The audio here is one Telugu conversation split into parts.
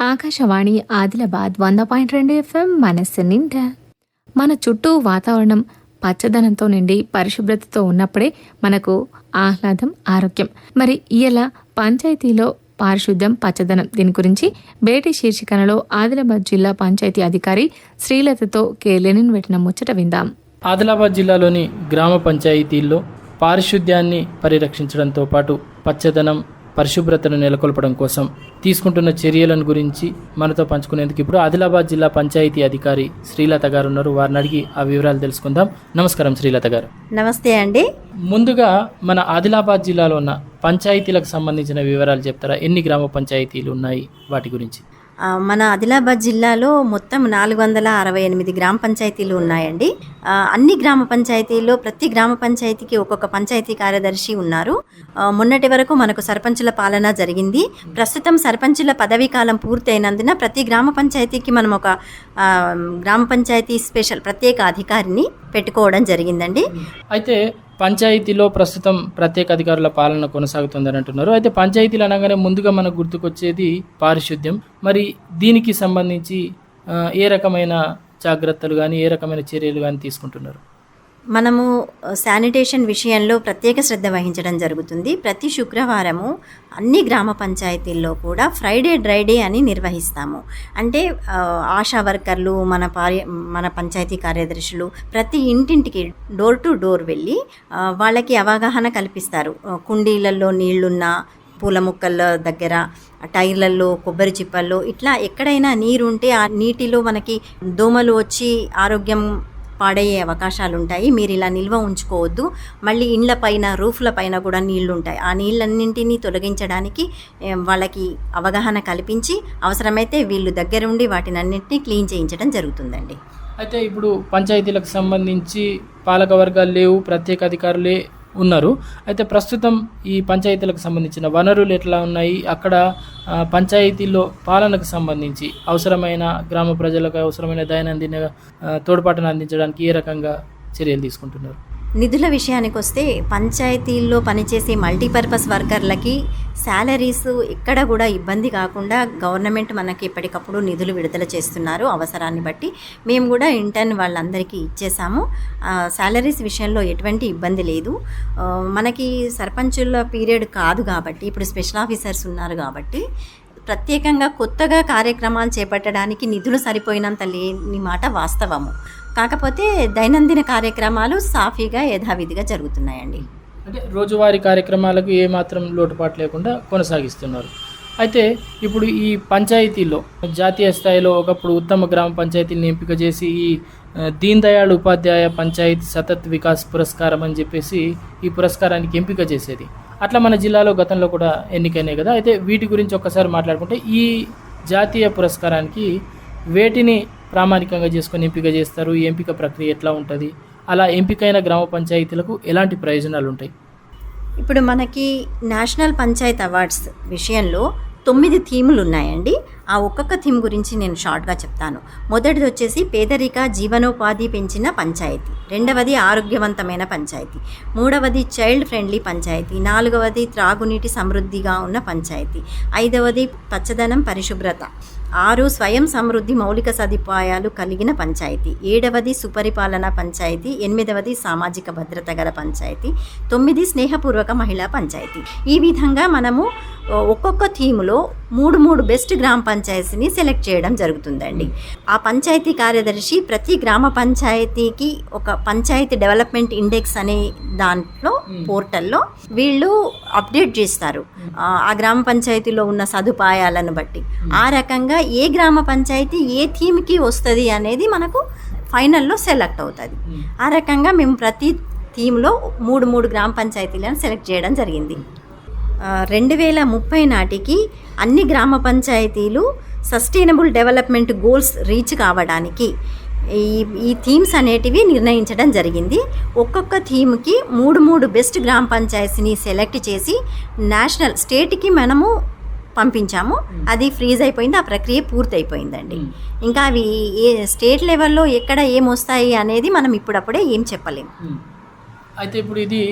ఆకాశవాణి ఆదిలాబాద్ వంద పాయింట్ రెండు ఎఫ్ఎం మనస్సు నిండా. మన చుట్టూ వాతావరణం పచ్చదనంతో నిండి పరిశుభ్రతతో ఉన్నప్పుడే మనకు ఆహ్లాదం ఆరోగ్యం. మరి ఇలా పంచాయతీలో పారిశుద్ధ్యం పచ్చదనం దీని గురించి భేటీ శీర్షికనలో ఆదిలాబాద్ జిల్లా పంచాయతీ అధికారి శ్రీలతతో కేలెనిన్ పెట్టిన ముచ్చట విందాం. ఆదిలాబాద్ జిల్లాలోని గ్రామ పంచాయతీల్లో పారిశుద్ధ్యాన్ని పరిరక్షించడంతో పాటు పచ్చదనం పరిశుభ్రతను నెలకొల్పడం కోసం తీసుకుంటున్న చర్యలను గురించి మనతో పంచుకునేందుకు ఇప్పుడు ఆదిలాబాద్ జిల్లా పంచాయతీ అధికారి శ్రీలత గారు ఉన్నారు. వారిని అడిగి ఆ వివరాలు తెలుసుకుందాం. నమస్కారం శ్రీలత గారు. నమస్తే అండి. ముందుగా మన ఆదిలాబాద్ జిల్లాలో ఉన్న పంచాయతీలకు సంబంధించిన వివరాలు చెప్తారా? ఎన్ని గ్రామ పంచాయతీలు ఉన్నాయి? వాటి గురించి. మన ఆదిలాబాద్ జిల్లాలో మొత్తం నాలుగు వందల అరవై ఎనిమిది గ్రామ పంచాయతీలు ఉన్నాయండి. అన్ని గ్రామ పంచాయతీల్లో ప్రతి గ్రామ పంచాయతీకి ఒక్కొక్క పంచాయతీ కార్యదర్శి ఉన్నారు. మొన్నటి వరకు మనకు సర్పంచుల పాలన జరిగింది. ప్రస్తుతం సర్పంచుల పదవీ కాలం పూర్తయినందున ప్రతి గ్రామ పంచాయతీకి మనం ఒక గ్రామ పంచాయతీ స్పెషల్ ప్రత్యేక అధికారిని పెట్టుకోవడం జరిగిందండి. అయితే పంచాయతీలో ప్రస్తుతం ప్రత్యేక అధికారుల పాలన కొనసాగుతుందని అంటున్నారు. అయితే పంచాయతీలు అనగానే ముందుగా మనకు గుర్తుకొచ్చేది పారిశుద్ధ్యం. మరి దీనికి సంబంధించి ఏ రకమైన జాగ్రత్తలు కానీ ఏ రకమైన చర్యలు కానీ తీసుకుంటున్నారు? మనము శానిటేషన్ విషయంలో ప్రత్యేక శ్రద్ధ వహించడం జరుగుతుంది. ప్రతి శుక్రవారము అన్ని గ్రామ పంచాయతీల్లో కూడా ఫ్రైడే డ్రై డే అని నిర్వహిస్తాము. అంటే ఆశా వర్కర్లు మన పార్య మన పంచాయతీ కార్యదర్శులు ప్రతి ఇంటింటికి డోర్ టు డోర్ వెళ్ళి వాళ్ళకి అవగాహన కల్పిస్తారు. కుండీలలో నీళ్ళున్నా పూల మొక్కల దగ్గర టైర్లలో కొబ్బరి చిప్పల్లో ఇట్లా ఎక్కడైనా నీరు ఉంటే ఆ నీటిలో మనకి దోమలు వచ్చి ఆరోగ్యం పాడయ్యే అవకాశాలు ఉంటాయి మీరు ఇలా నిల్వ ఉంచుకోవద్దు. మళ్ళీ ఇండ్ల పైన రూఫ్ల పైన కూడా నీళ్ళు ఉంటాయి ఆ నీళ్ళన్నింటినీ తొలగించడానికి వాళ్ళకి అవగాహన కల్పించి అవసరమైతే వీళ్ళు దగ్గరుండి వాటిని అన్నింటినీ క్లీన్ చేయించడం జరుగుతుందండి. అయితే ఇప్పుడు పంచాయతీలకు సంబంధించి పాలక వర్గాలు లేవు ప్రత్యేక అధికారులే ఉన్నారు. అయితే ప్రస్తుతం ఈ పంచాయతీలకు సంబంధించిన వనరులు ఎట్లా ఉన్నాయి? అక్కడ పంచాయతీలో పంచాయతీల్లో పాలనకు సంబంధించి అవసరమైన గ్రామ ప్రజలకు అవసరమైన దైనందిన తోడ్పాటును అందించడానికి ఏ రకంగా చర్యలు తీసుకుంటున్నారు? నిధుల విషయానికి వస్తే పంచాయతీల్లో పనిచేసే మల్టీపర్పస్ వర్కర్లకి శాలరీస్ ఎక్కడ కూడా ఇబ్బంది కాకుండా గవర్నమెంట్ మనకి ఎప్పటికప్పుడు నిధులు విడుదల చేస్తున్నారు అవసరాన్ని బట్టి. మేము కూడా ఇంటర్న్ వాళ్ళందరికీ ఇచ్చేసాము. శాలరీస్ విషయంలో ఎటువంటి ఇబ్బంది లేదు. మనకి సర్పంచుల పీరియడ్ కాదు కాబట్టి ఇప్పుడు స్పెషల్ ఆఫీసర్స్ ఉన్నారు కాబట్టి ప్రత్యేకంగా కొత్తగా కార్యక్రమాలు చేపట్టడానికి నిధులు సరిపోయినంత లేని మాట వాస్తవము. కాకపోతే దైనందిన కార్యక్రమాలు సాఫీగా యథావిధిగా జరుగుతున్నాయండి. అంటే రోజువారీ కార్యక్రమాలకు ఏమాత్రం లోటుపాటు లేకుండా కొనసాగిస్తున్నారు. అయితే ఇప్పుడు ఈ పంచాయతీలో జాతీయ స్థాయిలో ఒకప్పుడు ఉత్తమ గ్రామ పంచాయతీని ఎంపిక చేసి ఈ దీన్ దయాళ్ ఉపాధ్యాయ పంచాయత్ సతత్ వికాస్ పురస్కారం అని చెప్పేసి ఈ పురస్కారానికి ఎంపిక చేసేది. అట్లా మన జిల్లాలో గతంలో కూడా ఎన్నికైనాయి కదా. అయితే వీటి గురించి ఒక్కసారి మాట్లాడుకుంటే ఈ జాతీయ పురస్కారానికి వేటిని ప్రామాణికంగా చేసుకొని ఎంపిక చేస్తారు. ఈ ఎంపిక ప్రక్రియ ఎట్లా ఉంటుంది? అలా ఎంపికైన గ్రామ పంచాయతీలకు ఎలాంటి ప్రయోజనాలు ఉంటాయి? ఇప్పుడు మనకి నేషనల్ పంచాయత్ అవార్డ్స్ విషయంలో తొమ్మిది థీములు ఉన్నాయండి. ఆ ఒక్కొక్క థీమ్ గురించి నేను షార్ట్గా చెప్తాను. మొదటిది వచ్చేసి పేదరిక జీవనోపాధి పెంచిన పంచాయతీ. రెండవది ఆరోగ్యవంతమైన పంచాయతీ. మూడవది చైల్డ్ ఫ్రెండ్లీ పంచాయతీ. నాలుగవది త్రాగునీటి సమృద్ధిగా ఉన్న పంచాయతీ. ఐదవది పచ్చదనం పరిశుభ్రత. ఆరు స్వయం సమృద్ధి మౌలిక సదుపాయాలు కలిగిన పంచాయతీ. ఏడవది సుపరిపాలన పంచాయతీ. ఎనిమిదవది సామాజిక భద్రత గల పంచాయతీ. తొమ్మిది స్నేహపూర్వక మహిళా పంచాయతీ. ఈ విధంగా మనము ఒక్కొక్క థీములో మూడు మూడు బెస్ట్ గ్రామ పంచాయతీని సెలెక్ట్ చేయడం జరుగుతుందండి. ఆ పంచాయతీ కార్యదర్శి ప్రతి గ్రామ పంచాయతీకి ఒక పంచాయతీ డెవలప్మెంట్ ఇండెక్స్ అనే దాంట్లో పోర్టల్లో వీళ్ళు అప్డేట్ చేస్తారు. ఆ, గ్రామ పంచాయతీలో ఉన్న సదుపాయాలను బట్టి. ఆ రకంగా ఏ గ్రామ పంచాయతీ ఏ థీమ్కి వస్తుంది అనేది మనకు ఫైనల్లో సెలెక్ట్ అవుతుంది. ఆ రకంగా మేము ప్రతి థీమ్లో మూడు మూడు గ్రామ పంచాయతీలను సెలెక్ట్ చేయడం జరిగింది. రెండు వేల ముప్పై నాటికి అన్ని గ్రామ పంచాయతీలు సస్టైనబుల్ డెవలప్మెంట్ గోల్స్ రీచ్ కావడానికి ఈ ఈ థీమ్స్ అనేటివి నిర్ణయించడం జరిగింది. ఒక్కొక్క థీమ్కి మూడు మూడు బెస్ట్ గ్రామ పంచాయతీని సెలెక్ట్ చేసి నేషనల్ స్టేట్కి మనము పంపించాము. అది ఫ్రీజ్ అయిపోయింది. ఆ ప్రక్రియ పూర్తయిపోయిందండి. ఇంకా అవి ఏ స్టేట్ లెవెల్లో ఎక్కడ ఏమొస్తాయి అనేది మనం ఇప్పుడప్పుడే ఏం చెప్పలేము అయితే ఇప్పుడు ఇది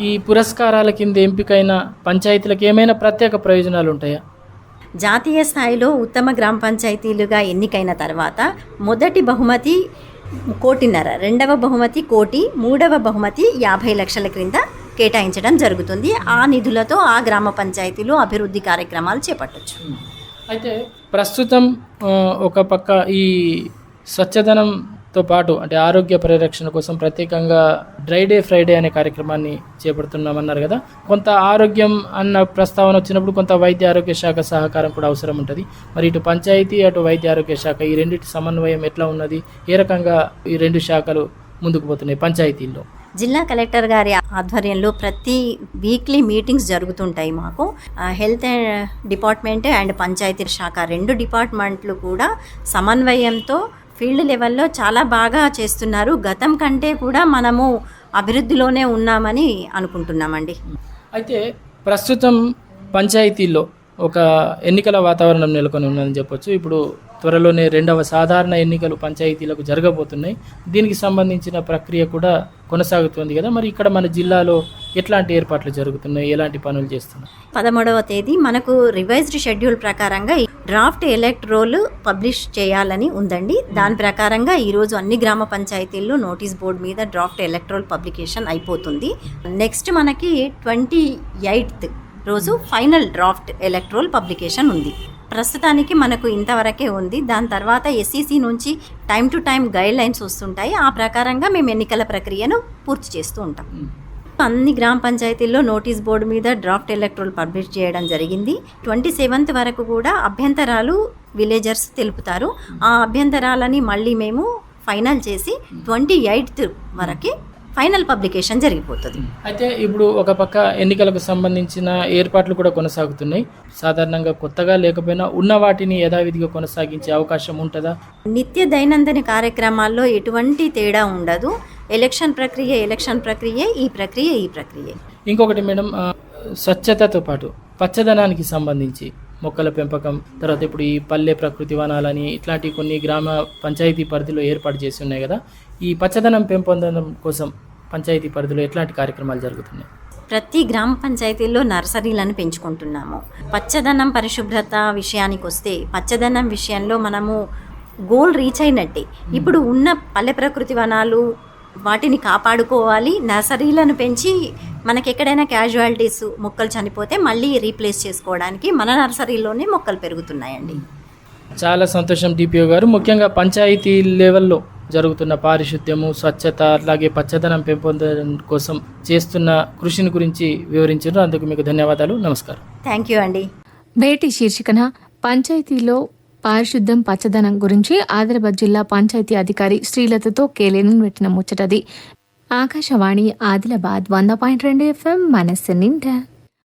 ఈ పురస్కారాల కింద ఎంపికైన పంచాయతీలకు ఏమైనా ప్రత్యేక ప్రయోజనాలు ఉంటాయా? జాతీయ స్థాయిలో ఉత్తమ గ్రామ పంచాయతీలుగా ఎన్నికైన తర్వాత మొదటి బహుమతి కోటిన్నర రెండవ బహుమతి కోటి మూడవ బహుమతి యాభై లక్షల క్రింద కేటాయించడం జరుగుతుంది. ఆ నిధులతో ఆ గ్రామ పంచాయతీలు అభివృద్ధి కార్యక్రమాలు చేపట్టొచ్చు. అయితే ప్రస్తుతం ఒక పక్క ఈ తో పాటు అంటే ఆరోగ్య పరిరక్షణ కోసం ప్రత్యేకంగా డ్రై డే ఫ్రైడే అనే కార్యక్రమాన్ని చేపడుతున్నామన్నారు కదా. కొంత ఆరోగ్యం అన్న ప్రస్తావన వచ్చినప్పుడు కొంత వైద్య ఆరోగ్య శాఖ సహకారం కూడా అవసరం ఉంటుంది. మరి ఇటు పంచాయతీ అటు వైద్య ఆరోగ్య శాఖ ఈ రెండింటి సమన్వయం ఎట్లా ఉన్నది? ఏ రకంగా ఈ రెండు శాఖలు ముందుకు పోతున్నాయి పంచాయతీల్లో? జిల్లా కలెక్టర్ గారి ఆధ్వర్యంలో ప్రతి వీక్లీ మీటింగ్స్ జరుగుతుంటాయి మాకు. హెల్త్ డిపార్ట్మెంట్ అండ్ పంచాయతీ శాఖ రెండు డిపార్ట్మెంట్లు కూడా సమన్వయంతో ఫీల్డ్ లెవెల్లో చాలా బాగా చేస్తున్నారు. గతం కంటే కూడా మనము అభివృద్ధిలోనే ఉన్నామని అనుకుంటున్నామండి. అయితే ప్రస్తుతం పంచాయతీల్లో ఒక ఎన్నికల వాతావరణం నెలకొని ఉందని చెప్పొచ్చు. ఇప్పుడు త్వరలోనే రెండవ సాధారణ ఎన్నికలు పంచాయతీలకు జరగబోతున్నాయి. దీనికి సంబంధించిన ప్రక్రియ కూడా కొనసాగుతుంది కదా. మరి ఇక్కడ మన జిల్లాలో ఎట్లాంటి ఏర్పాట్లు జరుగుతున్నాయి? ఎలాంటి పనులు చేస్తున్నాయి పదమూడవ తేదీ మనకు రివైజ్డ్ షెడ్యూల్ ప్రకారంగా డ్రాఫ్ట్ ఎలక్ట్రోల్ పబ్లిష్ చేయాలని ఉందండి. దాని ప్రకారంగా ఈరోజు అన్ని గ్రామ పంచాయతీల్లో నోటీస్ బోర్డు మీద డ్రాఫ్ట్ ఎలక్ట్రోల్ పబ్లికేషన్ అయిపోతుంది. నెక్స్ట్ మనకి ట్వంటీ ఎయిత్ రోజు ఫైనల్ డ్రాఫ్ట్ ఎలక్ట్రోల్ పబ్లికేషన్ ఉంది. ప్రస్తుతానికి మనకు ఇంతవరకే ఉంది. దాని తర్వాత ఎస్ఈసి నుంచి time to time guidelines వస్తుంటాయి. ఆ ప్రకారంగా మేము ఎన్నికల ప్రక్రియను పూర్తి చేస్తూ ఉంటాం. అన్ని గ్రామ పంచాయతీల్లో నోటీస్ బోర్డు మీద డ్రాఫ్ట్ ఎలక్ట్రోల్ పబ్లిష్ చేయడం జరిగింది. ట్వంటీ సెవెంత్ వరకు కూడా అభ్యంతరాలు విలేజర్స్ తెలుపుతారు. ఆ అభ్యంతరాలని మళ్ళీ మేము ఫైనల్ చేసి ట్వంటీ ఎయిత్ వరకు ఫైనల్ పబ్లికేషన్ జరిగిపోతుంది. అయితే ఇప్పుడు ఒక పక్క ఎన్నికలకు సంబంధించిన ఏర్పాట్లు కూడా కొనసాగుతున్నాయి. సాధారణంగా కొత్తగా లేకపోయినా ఉన్న వాటిని యథావిధిగా కొనసాగించే అవకాశం ఉంటుందా? నిత్య దైనందిన కార్యక్రమాల్లో ఎటువంటి తేడా ఉండదు. ఎలక్షన్ ప్రక్రియ ఎలక్షన్ ప్రక్రియ ఈ ప్రక్రియ ఈ ప్రక్రియ. ఇంకొకటి మేడం స్వచ్ఛతతో పాటు పచ్చదనానికి సంబంధించి మొక్కల పెంపకం తర్వాత ఇప్పుడు ఈ పల్లె ప్రకృతి వనాలని ఇట్లాంటి కొన్ని గ్రామ పంచాయతీ పరిధిలో ఏర్పాటు చేసి ఉన్నాయి కదా ఈ పచ్చదనం పెంపొందడం కోసం పంచాయతీ పరిధిలో ఎట్లాంటి కార్యక్రమాలు జరుగుతున్నాయి? ప్రతి గ్రామ పంచాయతీల్లో నర్సరీలను పెంచుకుంటున్నాము. పచ్చదనం పరిశుభ్రత విషయానికి వస్తే పచ్చదనం విషయంలో మనము గోల్ రీచ్ అయినట్టే. ఇప్పుడు ఉన్న పల్లె ప్రకృతి వనాలు వాటిని కాపాడుకోవాలి. నర్సరీలను పెంచి మనకి ఎక్కడైనా క్యాజువాలిటీస్ మొక్కలు చనిపోతే మళ్ళీ రీప్లేస్ చేసుకోవడానికి మన నర్సరీలోనే మొక్కలు పెరుగుతున్నాయండి. చాలా సంతోషం డిపిఓ గారు. ముఖ్యంగా పంచాయతీ లెవెల్లో జరుగుతున్న పారిశుద్ధ్యము స్వచ్ఛత అలాగే పచ్చదనం పెంపొందడం కోసం చేస్తున్న కృషిని గురించి వివరించారు అందుకు మీకు ధన్యవాదాలు. నమస్కారం. థ్యాంక్ యూ అండి. భేటీ శీర్షికన పంచాయతీలో పారిశుద్ధం పచ్చదనం గురించి ఆదిలాబాద్ జిల్లా పంచాయతీ అధికారి శ్రీలతతో కేలేని పెట్టిన ముచ్చటది. ఆకాశవాణి ఆదిలాబాద్ వంద పాయింట్ రెండు ఎఫ్ఎం మనస్సు నిండా.